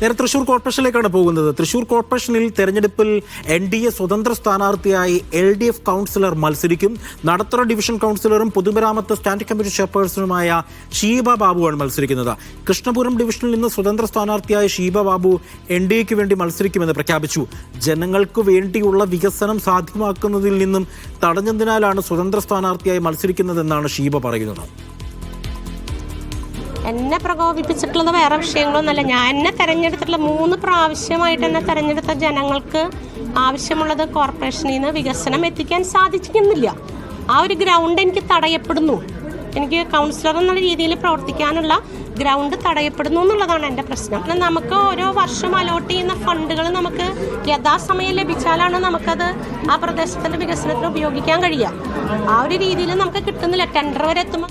നേരെ തൃശൂർ കോർപ്പറേഷനിലേക്കാണ് പോകുന്നത്. തൃശൂർ കോർപ്പറേഷനിൽ തെരഞ്ഞെടുപ്പിൽ എൻ ഡി എ സ്വതന്ത്ര സ്ഥാനാർത്ഥിയായി എൽ ഡി എഫ് കൗൺസിലർ മത്സരിക്കും. നടത്തറ ഡിവിഷൻ കൗൺസിലറും പൊതുമരാമത്ത് സ്റ്റാൻഡിംഗ് കമ്മിറ്റി ചെയർപേഴ്സണുമായ ഷീബ ബാബുവാണ് മത്സരിക്കുന്നത്. കൃഷ്ണപുരം ഡിവിഷനിൽ നിന്ന് സ്വതന്ത്ര സ്ഥാനാർത്ഥിയായ ഷീബ ബാബു എൻ ഡി എക്ക് വേണ്ടി മത്സരിക്കുമെന്ന് പ്രഖ്യാപിച്ചു. ജനങ്ങൾക്ക് വേണ്ടിയുള്ള വികസനം സാധ്യമാക്കുന്നതിൽ നിന്നും തടഞ്ഞതിനാലാണ് സ്വതന്ത്ര സ്ഥാനാർത്ഥിയായി മത്സരിക്കുന്നതെന്നാണ് ഷീബ പറയുന്നത്. എന്നെ പ്രകോപിപ്പിച്ചിട്ടുള്ളത് വേറെ വിഷയങ്ങളൊന്നുമല്ല. ഞാൻ എന്നെ തെരഞ്ഞെടുത്തിട്ടുള്ള മൂന്ന് പ്രാവശ്യമായിട്ട് എന്നെ തെരഞ്ഞെടുത്ത ജനങ്ങൾക്ക് ആവശ്യമുള്ളത് കോർപ്പറേഷനിൽ നിന്ന് വികസനം എത്തിക്കാൻ സാധിക്കുന്നില്ല ആ ഒരു ഗ്രൗണ്ട് എനിക്ക് തടയപ്പെടുന്നു. എനിക്ക് കൗൺസിലർ എന്നുള്ള രീതിയിൽ പ്രവർത്തിക്കാനുള്ള ഗ്രൗണ്ട് തടയപ്പെടുന്നു എന്നുള്ളതാണ് എന്റെ പ്രശ്നം. നമുക്ക് ഓരോ വർഷം അലോട്ട് ചെയ്യുന്ന ഫണ്ടുകൾ നമുക്ക് യഥാസമയം ലഭിച്ചാലാണ് നമുക്കത് ആ പ്രദേശത്തിന്റെ വികസനത്തിന് ഉപയോഗിക്കാൻ കഴിയുക. ആ ഒരു രീതിയിൽ നമുക്ക് കിട്ടുന്നില്ല. ടെൻഡർ വരെ എത്തുമ്പോൾ